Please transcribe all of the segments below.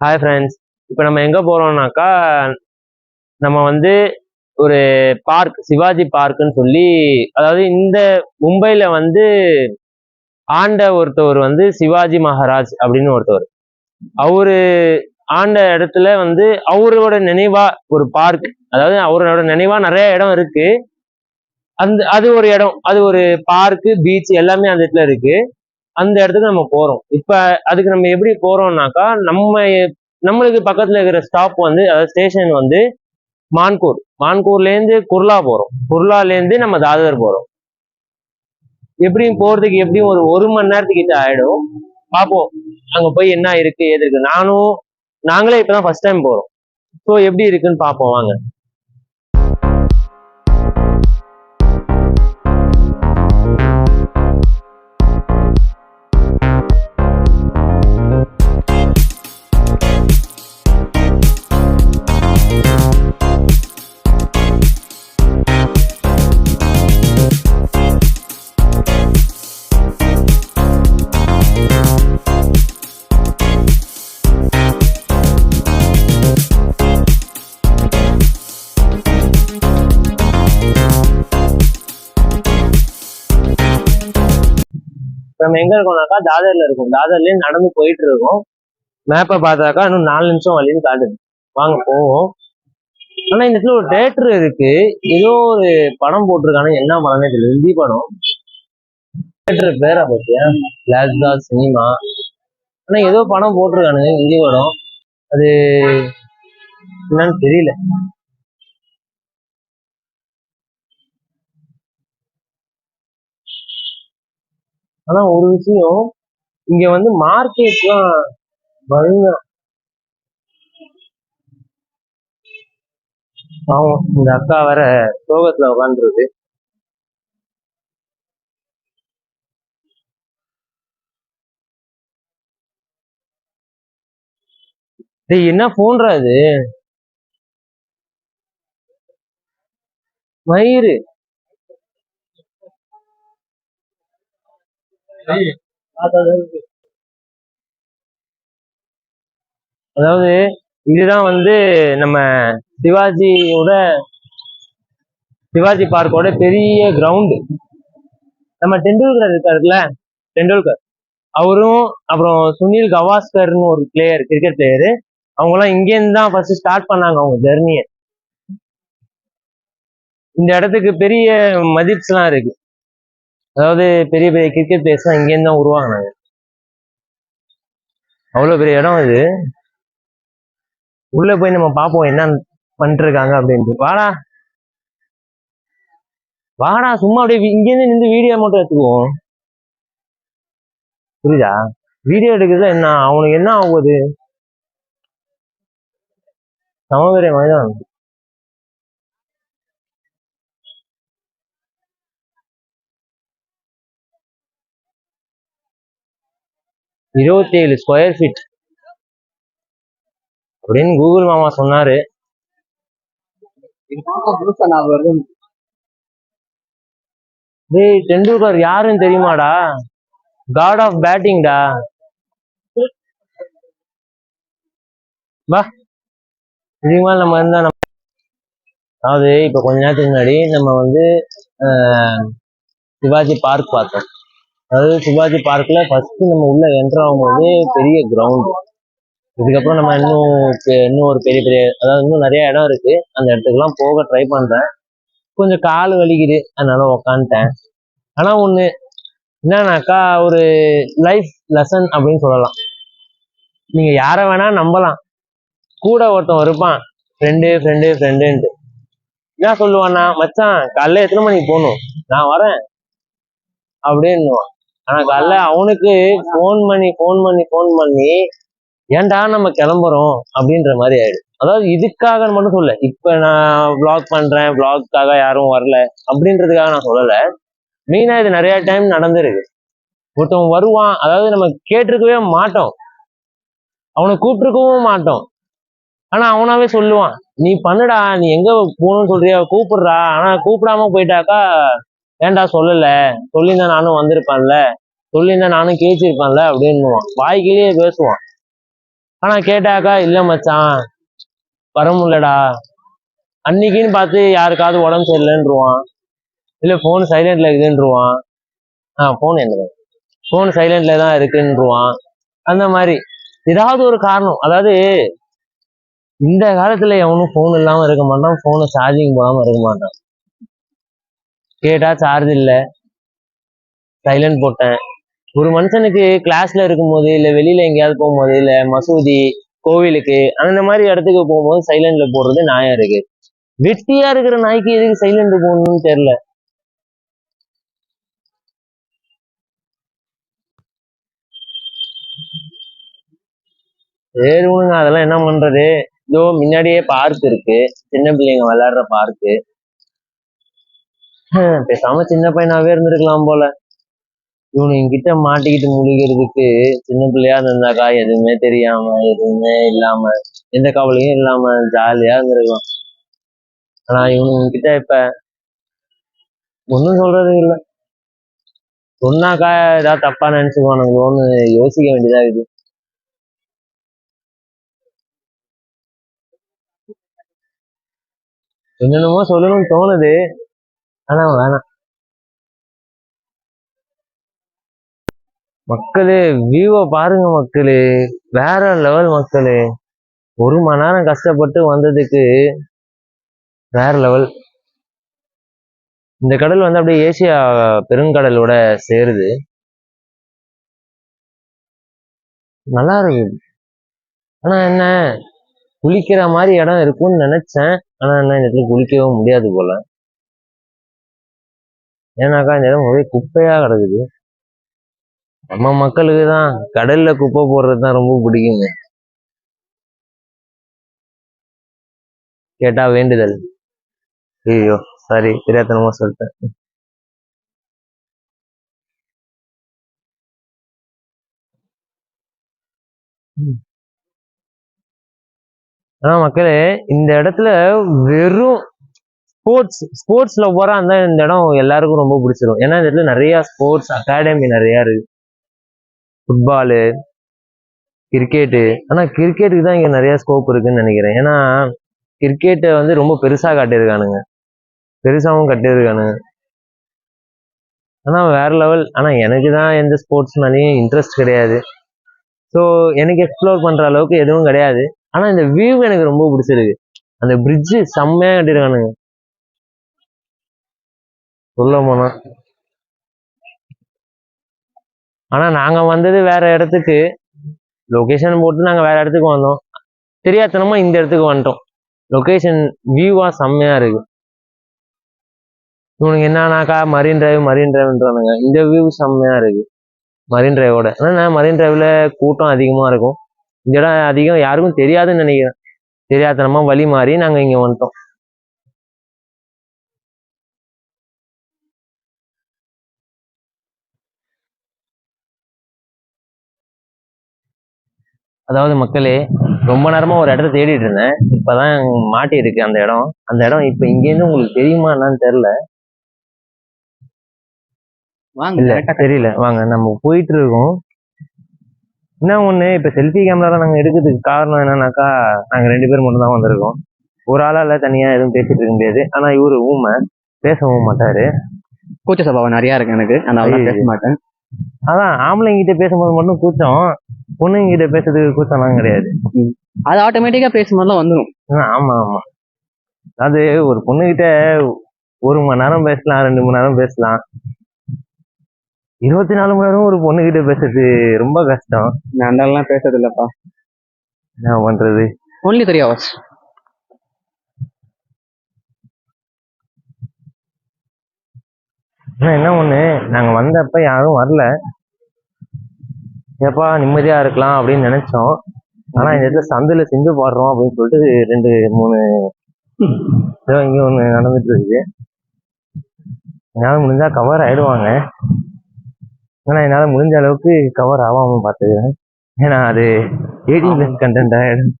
Hi friends இப்போ நம்ம எங்கே போகிறோம்னாக்கா நம்ம வந்து ஒரு பார்க் சிவாஜி பார்க்குன்னு சொல்லி அதாவது இந்த மும்பையில் வந்து ஆண்ட ஒருத்தவர் வந்து சிவாஜி மகாராஜ் அப்படின்னு ஒருத்தவர். அவரு ஆண்ட இடத்துல வந்து அவரோட நினைவா ஒரு பார்க் அதாவது அவரோட நினைவா நிறைய இடம் இருக்கு. அந்த அது ஒரு இடம் அது ஒரு பார்க்கு பீச் எல்லாமே அந்த இடத்துல இருக்கு. அந்த இடத்துக்கு நம்ம போறோம். இப்ப அதுக்கு நம்ம எப்படி போறோம்னாக்கா நம்ம நம்மளுக்கு பக்கத்துல இருக்கிற ஸ்டாப் வந்து அதாவது ஸ்டேஷன் வந்து மான்கூர். மான்கூர்லேருந்து குர்லா போறோம். குர்லாலேருந்து நம்ம தாதர் போறோம். எப்படியும் போறதுக்கு எப்படியும் ஒரு ஒரு மணி நேரத்துக்கிட்ட ஆகிடும் ஆயிடும். பார்ப்போம் அங்கே போய் என்ன இருக்கு ஏது இருக்குது நானும் நாங்களே இப்பதான் ஃபர்ஸ்ட் டைம் போறோம். ஸோ எப்படி இருக்குன்னு பார்ப்போம் வாங்க. நம்ம எங்க இருக்கோம்னாக்கா தாதர்ல இருக்கும். தாதர்லயே நடந்து போயிட்டு இருக்கோம். மேப்பை பார்த்தாக்கா இன்னும் நாலு நிமிஷம் வழின்னு காட்டுது. வாங்க போவோம். ஆனா இந்த இடத்துல ஒரு தேட்டர் இருக்கு. ஏதோ ஒரு படம் போட்டிருக்காங்க என்ன படம்னே தெரியல. ஹிந்தி படம். தேட்டர் பேரா பார்த்தியா பிளாஸ்டா சினிமா ஆனா ஏதோ படம் போட்டிருக்கானுங்க. ஹிந்தி படம். அது என்னன்னு தெரியல. ஆனா ஒரு விஷயம் இங்க வந்து மார்க்கெட்லாம் பயங்கரம் பாவம் இந்த அக்கா வேற சோகத்துல உட்காந்துருக்கு டேய் என்ன போன்ற அது மயிறு. அதாவது இதுதான் வந்து நம்ம சிவாஜியோட சிவாஜி பார்க்கோட பெரிய கிரவுண்டு நம்ம டெண்டுல்கர் இருக்காருல்ல டெண்டுல்கர். அவரும் அப்புறம் சுனில் கவாஸ்கர்னு ஒரு பிளேயர் கிரிக்கெட் பிளேயரு அவங்கெல்லாம் இங்கேருந்து தான் ஃபர்ஸ்ட் ஸ்டார்ட் பண்ணாங்க அவங்க ஜெர்னியை இந்த இடத்துக்கு பெரிய மதிப்ஸ்லாம் இருக்கு. அதாவது பெரிய பெரிய கிரிக்கெட் பிளேயர்ஸ்லாம் இங்கேருந்து தான் உருவாங்கினாங்க அவ்வளோ பெரிய இடம் இது உள்ள போய் நம்ம பார்ப்போம் என்ன பண்ணிருக்காங்க அப்படின்ட்டு. வாடா. வாடா சும்மா அப்படியே இங்கேருந்து நின்று வீடியோ மட்டும் எடுத்துக்குவோம். புரியுதா? வீடியோ எடுக்கிறதுல என்ன அவனுக்கு என்ன ஆகுது சமவெறிய மனிதன் இருபத்தி ஏழு ஸ்கொயர் ஃபீட் அப்படின்னு கூகுள் மாமா சொன்னாரு. டேய் டெண்டுல்கர் யாருன்னு தெரியுமாடா? காட் ஆஃப் பேட்டிங்டா வா. இதுக்கு நம்ம இருந்தா நம்ம அதாவது இப்போ கொஞ்ச நேரத்துக்கு முன்னாடி நம்ம வந்து சிவாஜி பார்க் பார்த்தோம். அதாவது சிவாஜி பார்க்ல ஃபர்ஸ்ட் நம்ம உள்ள என்டர் ஆகும்போது பெரிய கிரவுண்ட் இதுக்கப்புறம் நம்ம இன்னும் பெ- இன்னும் ஒரு பெரிய பெரிய அதாவது இன்னும் நிறைய இடம் இருக்கு. அந்த இடத்துக்குலாம் போக ட்ரை பண்றேன். கொஞ்சம் கால் வலிக்குது. அதனால உக்காந்துட்டேன். ஆனா ஒண்ணு என்னன்னாக்கா ஒரு லைஃப் லெசன் அப்படின்னு சொல்லலாம். நீங்க யாரை வேணா நம்பலாம். கூட ஒருத்தன் இருப்பான். ஃப்ரெண்டு ஃப்ரெண்டு ஃப்ரெண்டுன்ட்டு என்ன சொல்லுவான்னா மச்சான் காலைல எத்தனை மணிக்கு போகணும்? நான் வரேன். அப்படின்னுவான். ஆனா காலைல அவனுக்கு ஃபோன் பண்ணி ஃபோன் பண்ணி ஃபோன் பண்ணி ஏன்டா நம்ம கிளம்புறோம் அப்படின்ற மாதிரி ஆயிடும் அதாவது இதுக்காக மட்டும் சொல்ல இப்ப நான் பிளாக் பண்றேன் பிளாக்காக யாரும் வரல அப்படின்றதுக்காக நான் சொல்லல. மெயினா இது நிறைய டைம் நடந்திருக்கு. ஒருத்தவன் வருவான் அதாவது நம்ம கேட்டிருக்கவே மாட்டோம். அவனை கூப்பிட்டுருக்கவும் மாட்டோம். ஆனா அவனாவே சொல்லுவான் நீ பண்ணுடா நீ எங்க போகணும்னு சொல்றியா? கூப்பிடுறா. ஆனா கூப்பிடாம போயிட்டாக்கா ஏன்டா சொல்லல? சொல்லியிருந்தா நானும் வந்திருப்பேன்ல. சொல்லியிருந்தா நானும் கேச்சிருப்பேன்ல அப்படின்னுவான். வாய்க்கிலேயே பேசுவான். ஆனா கேட்டாக்கா இல்ல மச்சான் வர முடியலடா. அன்னைக்குன்னு பார்த்து யாருக்காவது உடம்பு சரியில்லைன்றுவான். இல்ல ஃபோன் சைலண்ட்ல இருக்குதுன்றுவான் ஆ ஃபோன் என்ன ஃபோன் சைலண்ட்ல தான் இருக்குன்றுவான். அந்த மாதிரி. ஏதாவது ஒரு காரணம். அதாவது இந்த காலத்துல எவனும் ஃபோன் இல்லாம இருக்க மாட்டான். ஃபோனை சார்ஜிங் போடாம இருக்க மாட்டான். கேட்டா சார்ஜ் இல்ல. சைலண்ட் போட்டேன். ஒரு மனுஷனுக்கு கிளாஸ்ல இருக்கும்போது இல்ல வெளியில எங்கேயாவது போகும்போது இல்ல மசூதி கோவிலுக்கு அந்த மாதிரி இடத்துக்கு போகும்போது சைலண்ட்ல போடுறது நியாயம் இருக்கு. வெட்டியா இருக்கிற நாய்க்கு எதுக்கு சைலண்ட் போடணும்னு தெரியல. சரி விடுங்க அதெல்லாம் என்ன பண்றது? இதோ முன்னாடியே பார்க் இருக்கு. சின்ன பிள்ளைங்க விளையாடுற பார்க்கு பேசாம சின்ன பையனாவே இருந்திருக்கலாம் போல. இவனுங்க கிட்ட மாட்டிக்கிட்டு முழிக்கிறதுக்கு சின்ன பிள்ளையா இருந்தாக்கா எதுவுமே தெரியாம எதுவுமே இல்லாம எந்த கவலையும் இல்லாம ஜாலியா இருந்திருக்கலாம். ஆனா இவனுங்க கிட்ட இப்ப ஒன்றும் சொல்றது இல்ல. சொன்னாக்கா ஏதாவது தப்பா நினைச்சுக்குவானுங்களோன்னு யோசிக்க வேண்டியதா இருக்கு. என்னென்னமோ சொல்லணும்னு தோணுது. ஆனா வேணாம். மக்களே வியூவை பாருங்க மக்களே. வேற லெவல் மக்களே. ஒரு மணி நேரம் கஷ்டப்பட்டு வந்ததுக்கு வேற லெவல் இந்த கடல் வந்து அப்படியே ஏசியா பெருங்கடலோட சேருது. நல்லா இருக்கு. ஆனா என்ன? குளிக்கிற மாதிரி இடம் இருக்கும்னு நினைச்சேன். ஆனா என்ன இந்த இடத்துல குளிக்கவும் முடியாது போல. ஏன்னாக்கா இந்த இடம் ஒரே குப்பையா கிடக்குது. நம்ம மக்களுக்கு தான் கடல்ல குப்பை போடுறது தான் ரொம்ப பிடிக்குங்க கேட்டா வேண்டுதல். ஐயோ சாரி தெரியாதனமா சொல்லிட்டேன். ஆனா மக்களே இந்த இடத்துல வெறும் ஸ்போர்ட்ஸ் ஸ்போர்ட்ஸ் லவ்வராக இருந்தால் இந்த இடம் எல்லாருக்கும் ரொம்ப பிடிச்சிரும். ஏன்னா இந்த இடத்துல நிறையா ஸ்போர்ட்ஸ் அகாடமி நிறையா இருக்குது ஃபுட்பாலு கிரிக்கெட்டு ஆனால் கிரிக்கெட்டுக்கு தான் இங்கே நிறையா ஸ்கோப் இருக்குன்னு நினைக்கிறேன். ஏன்னா கிரிக்கெட்டை வந்து ரொம்ப பெருசாக காட்டியிருக்கானுங்க. பெருசாகவும் கட்டியிருக்கானுங்க. ஆனால் வேறு லெவல் ஆனால் எனக்கு தான் எந்த ஸ்போர்ட்ஸ் மேலேயும் இன்ட்ரெஸ்ட் கிடையாது. ஸோ எனக்கு எக்ஸ்ப்ளோர் பண்ணுற அளவுக்கு எதுவும் கிடையாது. ஆனால் இந்த வியூ எனக்கு ரொம்ப பிடிச்சிருக்கு. அந்த பிரிட்ஜு செம்மையாக கட்டியிருக்கானுங்க. சொல்ல போனா. ஆனா நாங்க வந்தது வேற இடத்துக்கு. லொகேஷன் போட்டு நாங்க வேற இடத்துக்கு வந்தோம். தெரியாதனமா இந்த இடத்துக்கு வந்துட்டோம். லொகேஷன் வியூவா செம்மையா இருக்கு. இவனுக்கு என்னன்னாக்கா மரீன் டிரைவ் மரீன் டிரைவ்ன்றானுங்க இந்த வியூ செம்மையா இருக்கு. மரீன் டிரைவோட ஆனா மரீன் டிரைவ்ல கூட்டம் அதிகமா இருக்கும். இந்த இடம் அதிகம் யாருக்கும் தெரியாதுன்னு நினைக்கிறேன். தெரியாதனமா வழி மாறி நாங்க இங்க வந்துட்டோம். அதாவது மக்களே ரொம்ப நேரமா ஒரு இடத்த தேடிட்டு இருந்தேன். இப்பதான் மாட்டி இருக்கு அந்த இடம். அந்த இடம் இப்ப இங்க இருந்து உங்களுக்கு தெரியுமா என்னன்னு தெரியல. வாங்க இல்ல தெரியல. வாங்க நம்ம போயிட்டு இருக்கோம். என்ன ஒண்ணு இப்ப செல்ஃபி கேமரா நாங்க எடுக்கிறதுக்கு காரணம் என்னன்னாக்கா நாங்க ரெண்டு பேர் மட்டும் தான் வந்திருக்கோம். ஒரு ஆளால தனியா எதுவும் பேசிட்டு இருக்க முடியாது. ஆனா இவரு ஊமை பேசவும் மாட்டாரு. கூச்ச சபாவம் நிறைய இருக்கு எனக்கு. தான் பேச. மாட்டேன். அதான் ஆம்பளைங்க கிட்ட பேசும்போது மட்டும் கூச்சம். பொண்ணுங்க கிட்ட பேசுறதுக்கு கூச்சம்லாம் கிடையாது. அது ஆட்டோமேட்டிக்கா பேசும்போதுலாம் வந்துடும் ஆ, ஆமா ஆமா. அது ஒரு பொண்ணுகிட்ட ஒரு மணி நேரம் பேசலாம் ரெண்டு மணி நேரம் பேசலாம். இருபத்தி நாலு மணி நேரம் ஒரு பொண்ணுகிட்ட பேசுறது ரொம்ப கஷ்டம். நான் அந்த அளவுலாம் பேசுறது இல்லப்பா. என்ன பண்றது? ஒன்லி த்ரீ ஹவர்ஸ் என்ன ஒண்ணு? நாங்க வந்தப்ப யாரும் வரல. ஏப்பா நிம்மதியா இருக்கலாம் அப்படின்னு நினைச்சோம். ஆனா இந்த இடத்துல சந்தில சிந்து பாடுறோம் அப்படின்னு சொல்லிட்டு ரெண்டு மூணு இங்க ஒண்ணு நடந்துட்டு இருக்கு. என்னால முடிஞ்சா கவர் ஆயிடுவாங்க. ஆனா என்னால முடிஞ்ச அளவுக்கு கவர் ஆகாம பாத்துக்கிறேன். ஏன்னா அது எயிட்டீன் பிளஸ் கண்டென்ட் ஆயிடும்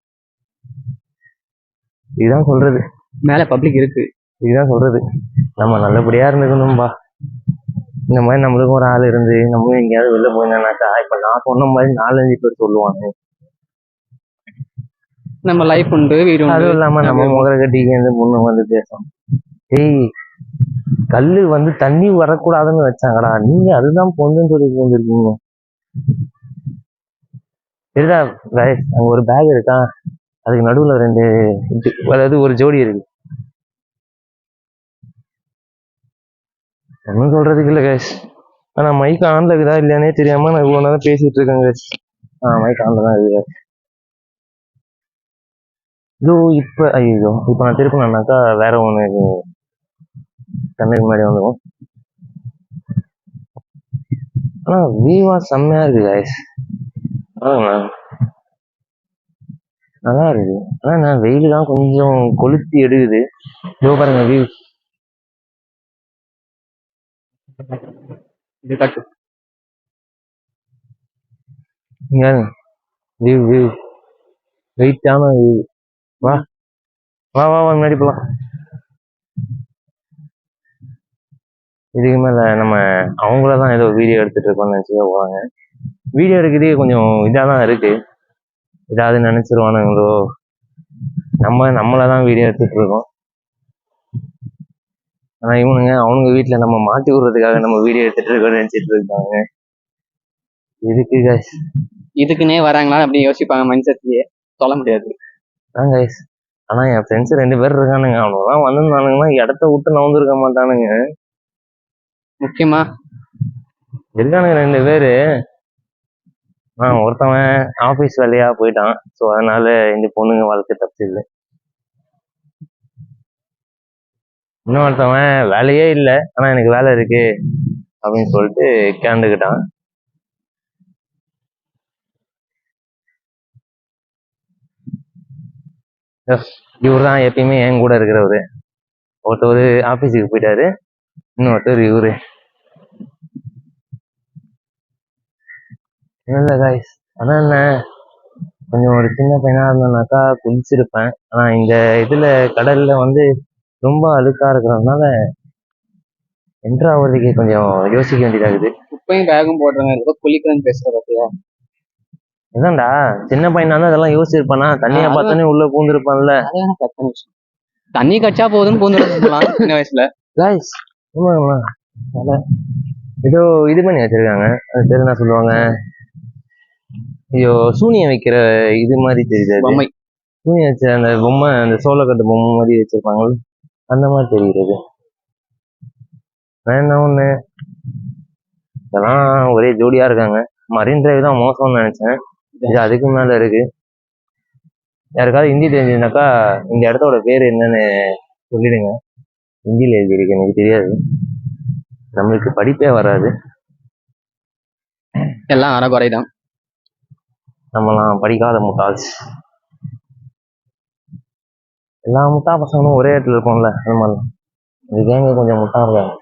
இதுதான் சொல்றது. மேல பப்ளிக் இருக்கு. இதுதான் சொல்றது. நம்ம நல்லபடியா இருந்துக்கணும்பா. இந்த மாதிரி நம்மளுக்கும் ஒரு ஆள் இருந்து நம்மளும் எங்கேயாவது வெளில போயிருந்தானாக்கா இப்ப நான் சொன்ன மாதிரி நாலஞ்சு பேர் சொல்லுவாங்க. நம்ம லைஃப் உண்டு வீடு அதுவும் இல்லாம நம்ம முகர கட்டிக்கு இந்த பொண்ணு வந்து பேசும். ஏய் கல்லு வந்து தண்ணி வரக்கூடாதுன்னு வச்சாங்கடா. நீங்க அதுதான் பொண்ணுன்னு சொல்லி வந்துருக்கீங்க சரிடா அங்க ஒரு பேக் இருக்கா? அதுக்கு நடுவுல ரெண்டு அதாவது ஒரு ஜோடி இருக்கு. ஒன்றும் சொல்றதுக்கு இல்லை கேஷ் ஆனா மைக் ஆனில் இருக்குதா இல்லையானே தெரியாம நான் இவ்வளோ நேரம் பேசிட்டு இருக்கேன் கேஷ் ஆ மைக் ஆனில் தான் இருக்குது இதோ இப்ப ஐயோ இப்போ நான் திருப்பினாக்கா வேற ஒன்று கண்ணுக்கு முன்னாடி வந்துடும் ஆனா வியூவா செம்மையா இருக்கு காய்ஸ் பாருங்க நல்லா இருக்கு. ஆனா நான் வெயில் தான் கொஞ்சம் கொளுத்தி எடுக்குது. இதோ பாருங்க வியூ இது காட்டு. வியூ வியூ வெயிட்டான வியூ வா வா வா வா முன்னாடி போலாம் இதுக்கு மேல நம்ம அவங்கள தான் ஏதோ வீடியோ எடுத்துட்டு இருக்கோம்னு நினைச்சுக்க வீடியோ எடுக்கிறதே கொஞ்சம் இதாக தான் இருக்கு. ஏதாவது நினைச்சிருவானுங்களோ? நம்ம நம்மளை தான் வீடியோ எடுத்துட்டு இருக்கோம். ஆனா இவனுங்க அவனுங்க வீட்ல நம்ம மாட்டி விடுறதுக்காக நம்ம வீடியோ எடுத்துட்டு இருக்கோம்னு நினைச்சிட்டு இருக்காங்க. இதுக்கு guys? இதுக்குன்னே வராங்களா அப்படி யோசிப்பாங்க மைண்ட் செட்லயே சொல்ல முடியாது. அதான் கைஸ் ஆனா என் ஃப்ரெண்ட்ஸ் ரெண்டு பேர் இருக்கானுங்க. அவனுங்கலாம் வந்திருந்தானுங்கன்னா இடத்த விட்டு நவுந்திருக்க மாட்டானுங்க. முக்கியமா? இருக்கானுங்க ரெண்டு பேரு. ஆ ஒருத்தவன் ஆபீஸ் வேலையா போயிட்டான். ஸோ அதனால இந்த பொண்ணுங்க வாழ்க்கை தப்பு இல்லை இன்னொருத்தவன் வேலையே இல்லை ஆனால் எனக்கு வேலை இருக்கு அப்படின்னு சொல்லிட்டு கேண்டுக்கிட்டான் இவர் தான் எப்பயுமே என் கூட இருக்கிறவரு. ஒருத்தவர் ஆஃபீஸுக்கு போயிட்டாரு இன்னொருத்தர் இவரு. இல்லை காய்ஸ் அதான் என்ன கொஞ்சம் ஒரு சின்ன பையனாக இருந்தேனாக்கா குளிச்சிருப்பேன். ஆனால் இந்த இதில் கடலில் வந்து ரொம்ப அழுக்கா இருக்கிறதுனால என்ட்ரு ஆகுறதுக்கு கொஞ்சம் யோசிக்க வேண்டியதாகுது. குப்பையும் பேகும் போடுறாங்க ஏதோ குளிக்கிறேன்னு பேசுற பத்தியா? இதான்டா சின்ன பையனா இருந்தா அதெல்லாம் யோசிச்சிருப்பானா? தண்ணியை. பார்த்தோன்னே உள்ள பூந்திருப்பான்ல. தண்ணி கச்சா போகுதுன்னு பூந்துருக்கலாம் சின்ன வயசுல. ஆமாம்மா அதான். ஏதோ இது பண்ணி வச்சிருக்காங்க. அது பேர் என்ன சொல்லுவாங்க? ஐயோ சூனியம் வைக்கிற இது மாதிரி தெரியுது. பொம்மை. துணி வச்ச அந்த பொம்மை அந்த சோளக்கட்டு பொம்மை மாதிரி வச்சிருப்பாங்கல்ல. அந்த மாதிரி தெரிகிறது. வேணா ஒண்ணு. இதெல்லாம் ஒரே ஜோடியா இருக்காங்க. மரீன் டிரைவ் தான் மோசம்னு நினைச்சேன். இது அதுக்கு மேல இருக்கு. யாருக்காவது ஹிந்தி தெரிஞ்சதுனாக்கா இந்த இடத்தோட பேர் என்னன்னு சொல்லிடுங்க. ஹிந்தியில் எழுதியிருக்கு எனக்கு தெரியாது. நம்மளுக்கு படிப்பே வராது. எல்லாம் அறகுறைதான். நம்மலாம் படிக்காத முட்டாள்ஸ். எல்லா முட்டா பசங்களும் ஒரே இடத்துல இருப்போம்ல அந்த மாதிரி. இந்த கேங்க கொஞ்சம் முட்டா இருக்காங்க